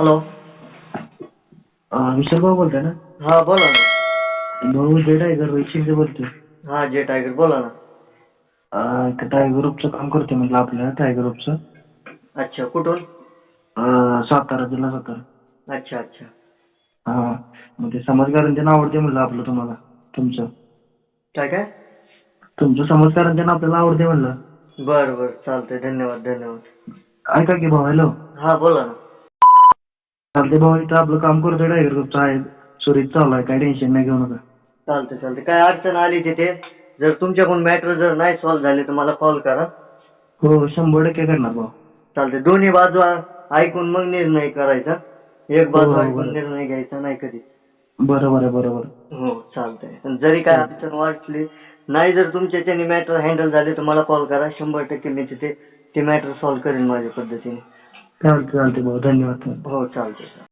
Hello विशाल भाऊ बोलताय ना? हा बोला ना. भाऊ जय टायगर रोहित शिंदे बोलतोय. हा जे टायगर बोला ना. अं, इथं टायगर ग्रुपचं काम करतोय म्हटलं आपलं टायगर ग्रुपचं अच्छा कुठून? अं, सातारा जिल्हा सातारा. अच्छा अच्छा. हा मग ते समाजकारण ते आवडते म्हणलं आपलं तुम्हाला तुमचं. काय काय? तुमचं समाजकारण ते आपल्याला आवडते म्हणलं बरं बरं चालतंय. धन्यवाद धन्यवाद. ऐका की भाऊ हॅलो. हा बोला ना. चालते भाऊ इथं आपलं काम करतोय टायगर ग्रुपचं आहे. सुरीत चालू आहे काय टेन्शन नाही घेऊ नका. चालतंय चालतंय. काय अडचण आली तिथे? जर तुमच्याकडून मॅटर जर नाही सॉल्व्ह झाले तर मला कॉल करा. हो शंभर टक्के करणार भाऊ. चालतंय. दोन्ही बाजू ऐकून मग निर्णय करायचा. एक बाजू हो, हो, ऐकून बरोबर. निर्णय घ्यायचा नाही कधी. बरोबर आहे बरोबर हो चालतंय. आणि जरी काय अडचण वाटली नाही जर तुमच्याच्याने मॅटर हँडल झाले तर मला कॉल करा. शंभर टक्के मी तिथे ते मॅटर सॉल्व्ह करेन माझ्या पद्धतीने. चालते चालते भाऊ. धन्यवाद. हो चालतंय.